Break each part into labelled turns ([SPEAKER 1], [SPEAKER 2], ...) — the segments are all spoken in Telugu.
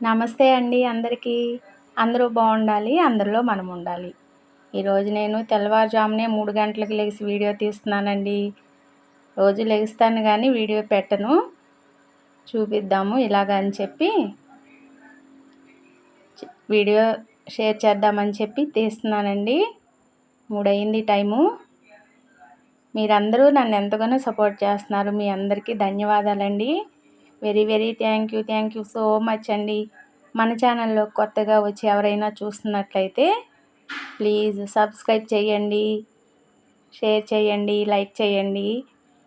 [SPEAKER 1] నమస్తే అండి అందరికీ. అందరూ బాగుండాలి అందరిలో మనం ఉండాలి ఈరోజు నేను తెల్లవారుజామునే మూడు గంటలకు లేచి వీడియో తీస్తున్నానండి. రోజు లెగిస్తాను కానీ వీడియో పెట్టను. చూపిద్దాము ఇలాగ అని చెప్పి వీడియో షేర్ చేద్దామని చెప్పి తీస్తున్నానండి. మూడయింది టైము. మీరందరూ నన్ను ఎంతగానో సపోర్ట్ చేస్తున్నారు. మీ అందరికీ ధన్యవాదాలండి. Very very thank you thank you so much అండి. మన ఛానల్లో కొత్తగా వచ్చి ఎవరైనా చూస్తున్నట్లయితే ప్లీజ్ సబ్స్క్రైబ్ చేయండి షేర్ చేయండి లైక్ చేయండి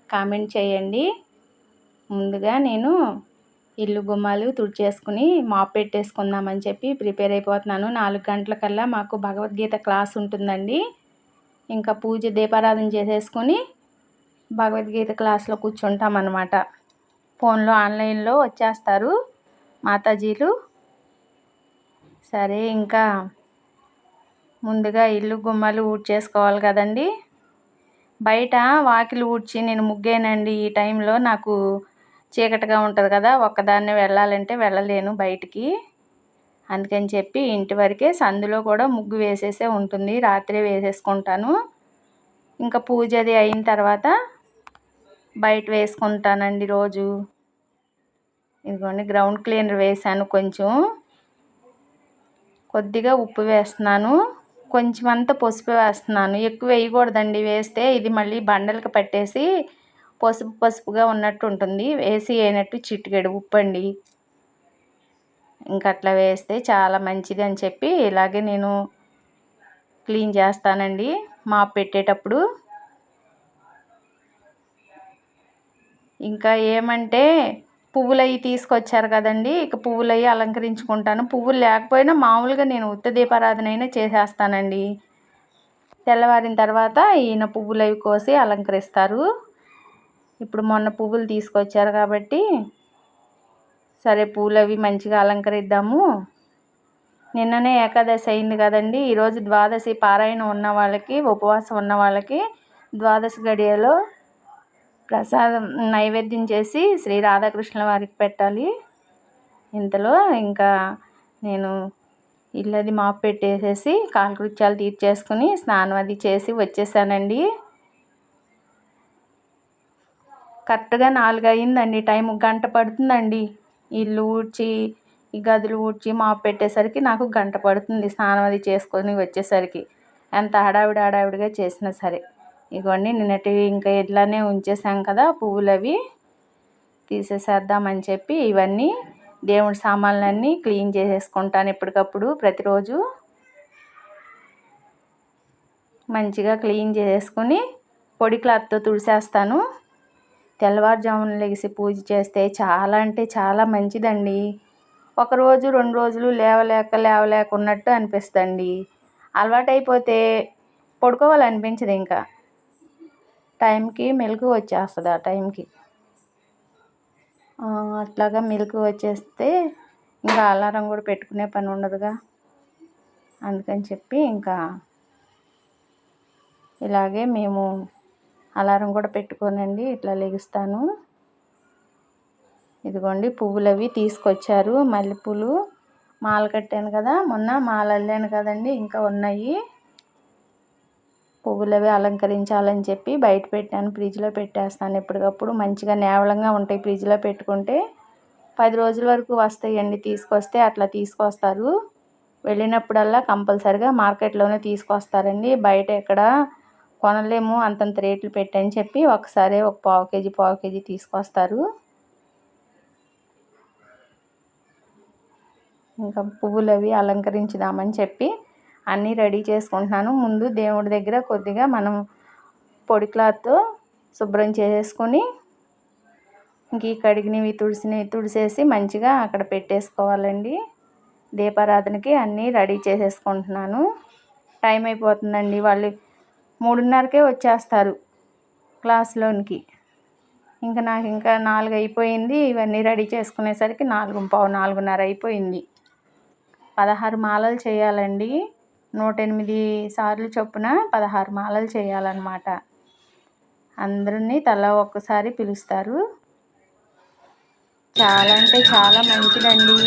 [SPEAKER 1] కామెంట్ చేయండి. ముందుగా నేను ఇల్లు గుమ్మాలు తుడిచేసుకుని మాప్ పెట్టేసుకుందామని చెప్పి ప్రిపేర్ అయిపోతున్నాను. నాలుగు గంటలకల్లా మాకు భగవద్గీత క్లాస్ ఉంటుందండి. ఇంకా పూజ దీపారాధన చేసేసుకొని భగవద్గీత క్లాస్లో కూర్చుంటామన్నమాట. ఫోన్లో ఆన్లైన్లో వచ్చేస్తారు మాతాజీలు. సరే ఇంకా ముందుగా ఇల్లు గుమ్మలు ఊడ్చేసుకోవాలి కదండి. బయట వాకిలు ఊడ్చి నేను ముగ్గేనండి ఈ టైంలో. నాకు చీకటిగా ఉంటుంది కదా ఒక్కదాన్నే వెళ్ళాలంటే వెళ్ళలేను బయటికి. అందుకని చెప్పి ఇంటి వరకే సందులో కూడా ముగ్గు వేసేసే ఉంటుంది రాత్రే వేసేసుకుంటాను. ఇంకా పూజ అది అయిన తర్వాత బయట వేసుకుంటానండి రోజు. ఇదిగోండి గ్రౌండ్ క్లీనర్ వేసాను కొంచెం. కొద్దిగా ఉప్పు వేస్తున్నాను. కొంచెం అంత పసుపు వేస్తున్నాను. ఎక్కువ వేయకూడదండి వేస్తే ఇది మళ్ళీ బండలకు పట్టేసి పసుపు పసుపుగా ఉన్నట్టు ఉంటుంది. వేసి వేయనట్టు చిటికెడు ఉప్పు అండి ఇంక అట్లా వేస్తే చాలా మంచిది అని చెప్పి ఇలాగే నేను క్లీన్ చేస్తానండి. మాప్ పెట్టేటప్పుడు ఇంకా ఏమంటే పువ్వులు అవి తీసుకొచ్చారు కదండి. ఇక పువ్వులు అవి అలంకరించుకుంటాను. పువ్వులు లేకపోయినా మామూలుగా నేను ఉత్త దీపారాధన అయినా చేసేస్తానండి. తెల్లవారిన తర్వాత ఈయన పువ్వులు అవి కోసి అలంకరిస్తారు. ఇప్పుడు మొన్న పువ్వులు తీసుకొచ్చారు కాబట్టి సరే పూలు అవి మంచిగా అలంకరిద్దాము. నిన్ననే ఏకాదశి అయింది కదండి. ఈరోజు ద్వాదశి పారాయణం ఉన్న వాళ్ళకి ఉపవాసం ఉన్న వాళ్ళకి ద్వాదశి గడియలో ప్రసాదం నైవేద్యం చేసి శ్రీ రాధాకృష్ణుల వారికి పెట్టాలి. ఇంతలో ఇంకా నేను ఇల్లది మాపు పెట్టేసేసి కాలకృత్యాలు తీర్చేసుకుని స్నానం అది చేసి వచ్చేసానండి. కరెక్ట్గా నాలుగు అయిందండి టైం గంట పడుతుందండి. ఇల్లు ఊడ్చి ఈ గదులు ఊడ్చి మాపు పెట్టేసరికి నాకు గంట పడుతుంది స్నానం అది చేసుకొని వచ్చేసరికి. ఎంత హడావిడి హడావిడిగా చేసినా సరే. ఇగోండి నిన్నటివి ఇంకా ఇట్లానే ఉంచేసాం కదా పువ్వులు అవి తీసేసేద్దామని చెప్పి ఇవన్నీ దేవుడి సామాన్లన్నీ క్లీన్ చేసేసుకుంటాను ఎప్పటికప్పుడు ప్రతిరోజు. మంచిగా క్లీన్ చేసుకుని పొడి క్లాత్తో తుడిసేస్తాను. తెల్లవారుజామున లెగిసి పూజ చేస్తే చాలా అంటే చాలా మంచిదండి. ఒకరోజు రెండు రోజులు లేవలేక లేవలేక ఉన్నట్టు అనిపిస్తుంది అలవాటైపోతే పడుకోవాలనిపించదు ఇంకా. టైంకి మిల్క్ వచ్చేస్తుంది ఆ టైంకి. అట్లాగా మిల్క్ వచ్చేస్తే ఇంకా అలారం కూడా పెట్టుకునే పని ఉండదుగా. అందుకని చెప్పి ఇంకా ఇలాగే మేము అలారం కూడా పెట్టుకోనండి ఇట్లా లెగుస్తాను. ఇదిగోండి పువ్వులు అవి తీసుకొచ్చారు మల్లెపూలు. మాల కట్టాను కదా మొన్న మాల అల్లాను కదండి ఇంకా ఉన్నాయి. పువ్వులవి అలంకరించాలని చెప్పి బయట పెట్టాను ఫ్రిడ్జ్లో పెట్టేస్తాను. ఎప్పటికప్పుడు మంచిగా నేవలంగా ఉంటాయి ఫ్రిడ్జ్లో పెట్టుకుంటే. పది రోజుల వరకు వస్తాయండి తీసుకొస్తే అట్లా తీసుకొస్తారు. వెళ్ళినప్పుడల్లా కంపల్సరిగా మార్కెట్లోనే తీసుకొస్తారండి. బయట ఎక్కడ కొనలేము అంతంత రేట్లు పెట్టని చెప్పి ఒకసారి ఒక పావు కేజీ పావు కేజీ తీసుకొస్తారు. ఇంకా పువ్వులు అవి అలంకరించుదామని చెప్పి అన్నీ రెడీ చేసుకుంటున్నాను. ముందు దేవుడి దగ్గర కొద్దిగా మనం పొడి క్లాత్తో శుభ్రం చేసేసుకొని ఇంక ఈ కడిగినవి తుడిసినవి తుడిసేసి మంచిగా అక్కడ పెట్టేసుకోవాలండి. దీపారాధనకి అన్నీ రెడీ చేసేసుకుంటున్నాను. టైం అయిపోతుందండి. వాళ్ళు మూడున్నరకే వచ్చేస్తారు క్లాస్లోనికి. ఇంకా నాకు ఇంకా నాలుగు అయిపోయింది. ఇవన్నీ రెడీ చేసుకునేసరికి నాలుగు పావు నాలుగున్నర అయిపోయింది. పదహారు మాలలు చేయాలండి. నూట ఎనిమిది సార్లు చొప్పున పదహారు మాలలు చేయాలన్నమాట. అందరినీ తల ఒక్కసారి పిలుస్తారు. చాలా అంటే చాలా మంచిదండి.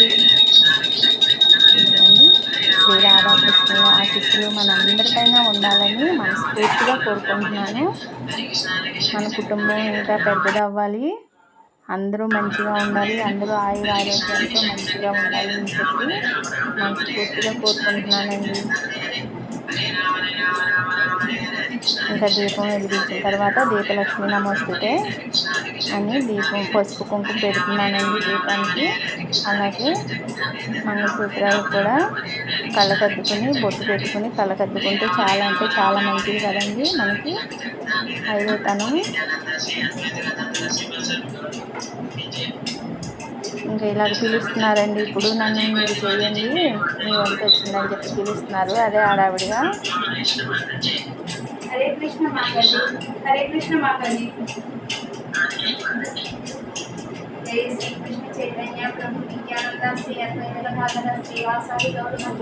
[SPEAKER 1] శ్రీ రాధాకృష్ణ ఆశిస్సులు మనందరిపైన ఉండాలని మనస్ఫూర్తిగా కోరుకుంటున్నాను. మన కుటుంబం ఇంకా పెద్దదవ్వాలి. అందరూ మంచిగా ఉండాలి. అందరూ ఆయుర ఆరోగ్యాలతో మంచిగా ఉండాలి అని చెప్పి మనస్ఫూర్తిగా కోరుకుంటున్నానండి ఇంకా దీపం వెలిగించిన తర్వాత దీపలక్ష్మి నమస్తే అని దీపం పసుపు కుంకుమ పెడుతున్నానండి దీపానికి. అలాగే మంగళసూత్రాలు కూడా కళ్ళకద్దుకుని బొట్టు పెట్టుకుని కళ్ళకద్దుకుంటే చాలా అంటే చాలా మంచిది కదండి మనకి. ఐదో తను. ఇంకా ఇలాగ పిలుస్తున్నారండి. ఇప్పుడు నన్ను మీరు చేయండి. మీ వంట వచ్చిందని చెప్పి పిలుస్తున్నారు. అదే ఆడావిడిగా హరే కృష్ణ హరే కృష్ణ.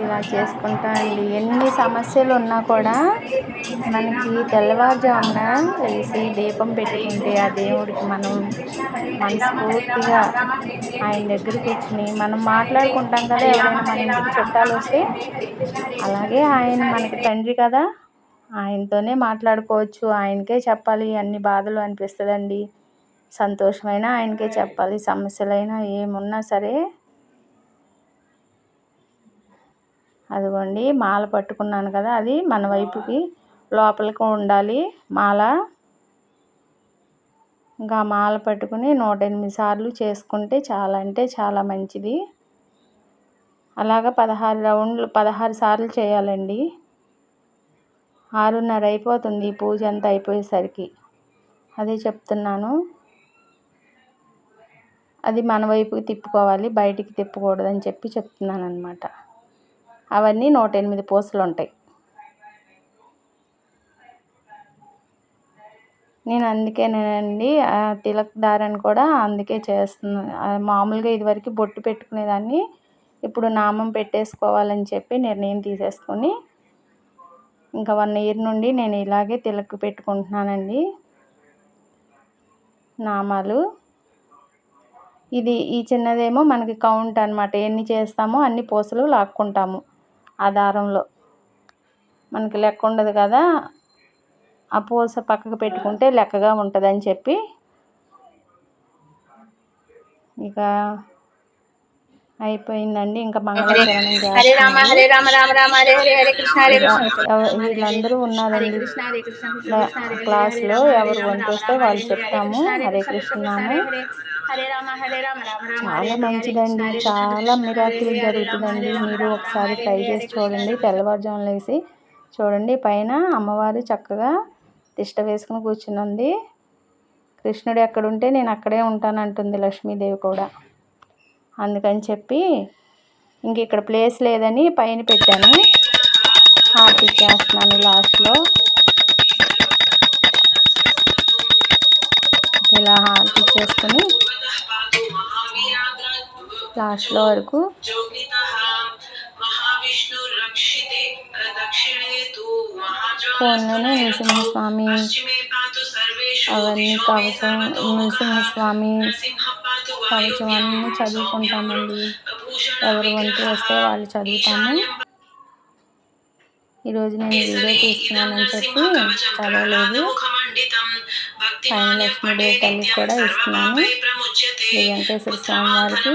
[SPEAKER 1] ఇలా చేసుకుంటా అండి. ఎన్ని సమస్యలు ఉన్నా కూడా మనకి తెల్లవారుజామున తెలిసి దీపం పెట్టుకుంటే ఆ దేవుడికి మనం మనస్ఫూర్తిగా ఆయన దగ్గరికి వచ్చి మనం మాట్లాడుకుంటాం కదా ఎవరైనా మన ఇంటికి చుట్టాలు వస్తే అలాగే ఆయన మనకి తండ్రి కదా ఆయనతోనే మాట్లాడుకోవచ్చు. ఆయనకే చెప్పాలి అన్ని బాధలు అనిపిస్తుందండి. సంతోషమైన ఆయనకే చెప్పాలి. సమస్యలైనా ఏమున్నా సరే అదిగోండి మాల పట్టుకున్నాను కదా అది మన వైపుకి. లోపలికి ఉండాలి. మాల. ఇంకా మాల పట్టుకుని నూట ఎనిమిది సార్లు చేసుకుంటే చాలా అంటే చాలా మంచిది. అలాగా పదహారు రౌండ్లు పదహారు సార్లు చేయాలండి. ఆరున్నర అయిపోతుంది. పూజ అంతా అయిపోయేసరికి. అదే చెప్తున్నాను. అది మన వైపుకి తిప్పుకోవాలి బయటికి తిప్పకూడదని చెప్పి చెప్తున్నాను అనమాట అవన్నీ నూట ఎనిమిది పూసలు ఉంటాయి నేను అందుకేనండి తిలక్ దారని కూడా అందుకే చేస్తున్నాను మామూలుగా ఇదివరకు బొట్టు పెట్టుకునేదాన్ని ఇప్పుడు నామం పెట్టేసుకోవాలని చెప్పి నిర్ణయం తీసేసుకొని ఇంకా వన్ ఇయర్ నుండి నేను ఇలాగే తిలక్ పెట్టుకుంటున్నానండి. నామాలు. ఇది ఈ చిన్నదేమో మనకి కౌంట్ అనమాట ఎన్ని చేస్తామో అన్ని పూసలు లాక్కుంటాము ఆ దారంలో. మనకి లెక్క ఉండదు కదా. ఆ పూస పక్కకు పెట్టుకుంటే లెక్కగా ఉంటుందని చెప్పి ఇక అయిపోయిందండి. ఇంకా మంగళచరణం వీళ్ళందరూ ఉన్నారండి. క్లాస్లో ఎవరు వంతొస్తే వాళ్ళు చెప్తాము. హరే కృష్ణ చాలా మంచిదండి. చాలా మిరాకిల్ జరుగుతుందండి. మీరు ఒకసారి ట్రై చేసి చూడండి. తెల్లవారుజామున లేసి చూడండి. పైన అమ్మవారు చక్కగా తిష్ట వేసుకుని కూర్చుని ఉంది కృష్ణుడు ఎక్కడుంటే నేను అక్కడే ఉంటానంటుంది లక్ష్మీదేవి కూడా. అందుకని చెప్పి ఇంక ఇక్కడ ప్లేస్ లేదని పైన పెట్టాను. హార్ట్ ఇచ్చేస్తున్నాను లాస్ట్లో ఇలా హార్ట్ ఇచ్చేసుకొని లాస్ట్లో వరకు ఫోన్లోనే నృసింహస్వామి అవన్నీ కవచం నృసింహస్వామి కవచం అన్నీ చదువుకుంటామండి. ఎవరు వంతు వస్తే వాళ్ళు చదువుతాము. ఈరోజు నేను వీడియో తీస్తున్నానని చెప్పి చదవలేదు. పైన లక్ష్మీదేవి తల్లికి కూడా ఇస్తున్నాను. శ్రీ వెంకటేశ్వర స్వామి వారికి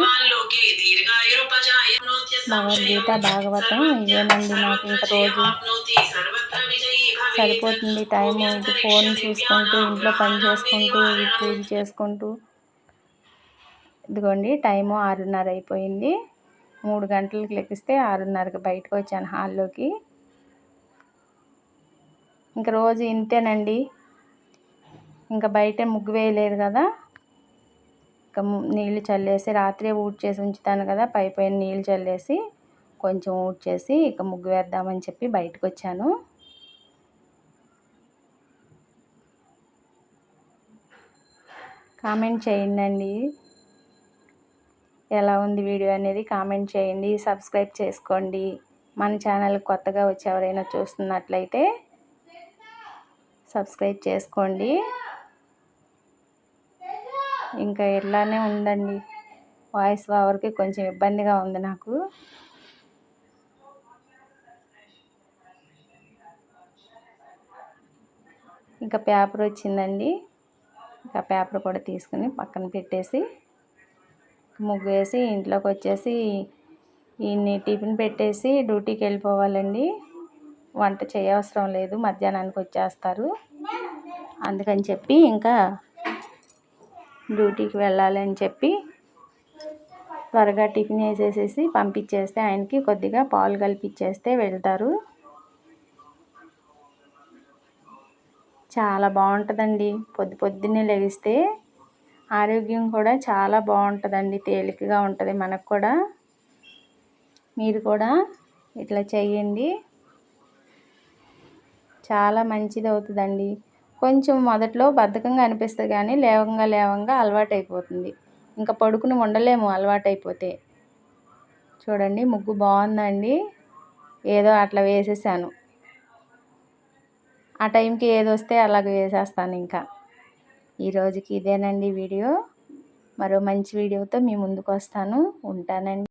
[SPEAKER 1] భగవద్గీత భాగవతం ఇవేనండి నాకు ఇంకా రోజు సరిపోతుంది టైం ఫోన్ చూసుకుంటూ ఇంట్లో పని చేసుకుంటూ పూజ చేసుకుంటూ. ఇదిగోండి టైము ఆరున్నర అయిపోయింది. మూడు గంటలకు లెక్కిస్తే ఆరున్నరకి బయటకు వచ్చాను హాల్లోకి. ఇంకా రోజు ఇంతేనండి. ఇంకా బయట ముగ్గు వేయలేదు కదా. ఇంకా నీళ్ళు చల్లేసి రాత్రే ఊడ్ చేసి ఉంచుతాను కదా పై పైన నీళ్ళు చల్లేసి కొంచెం ఊడ్ చేసి ఇక ముగ్గు వేద్దామని చెప్పి బయటకు వచ్చాను. కామెంట్ చేయండి ఎలా ఉంది వీడియో అనేది కామెంట్ చేయండి. సబ్స్క్రైబ్ చేసుకోండి. మన ఛానల్ కొత్తగా వచ్చి ఎవరైనా చూస్తున్నట్లయితే సబ్స్క్రైబ్ చేసుకోండి. ఇంకా ఎట్లానే ఉందండి. వాయిస్ ఓవర్కి కొంచెం ఇబ్బందిగా ఉంది నాకు. ఇంకా పేపర్ వచ్చిందండి. ఇంకా పేపర్ కూడా తీసుకుని పక్కన పెట్టేసి ముగ్గు వేసి ఇంట్లోకి వచ్చేసి ఈయన్ని టిఫిన్ పెట్టేసి డ్యూటీకి వెళ్ళిపోవాలండి. వంట చేయవసరం లేదు మధ్యాహ్నానికి వచ్చేస్తారు. అందుకని చెప్పి ఇంకా డ్యూటీకి వెళ్ళాలి అని చెప్పి త్వరగా టిఫిన్ వేసేసేసి పంపించేస్తే ఆయనకి కొద్దిగా పాలు కలిపిచ్చేస్తే వెళ్తారు. చాలా బాగుంటుందండి. పొద్దు పొద్దున్నే లెగిస్తే ఆరోగ్యం కూడా చాలా బాగుంటుందండి. తేలికగా ఉంటుంది మనకు కూడా. మీరు కూడా ఇట్లా చేయండి చాలా మంచిది అవుతుందండి కొంచెం మొదట్లో బద్ధకంగా అనిపిస్తుంది కానీ లేవంగా లేవంగా అలవాటు అయిపోతుంది ఇంకా పడుకుని ఉండలేము అలవాటు అయిపోతే చూడండి ముగ్గు బాగుందండి. ఏదో అట్లా వేసేసాను. ఆ టైంకి ఏది వస్తే అలాగ వేసేస్తాను ఇంకా. ఈరోజుకి ఇదేనండి వీడియో. మరో మంచి వీడియోతో మీ ముందుకు వస్తాను ఉంటానండి.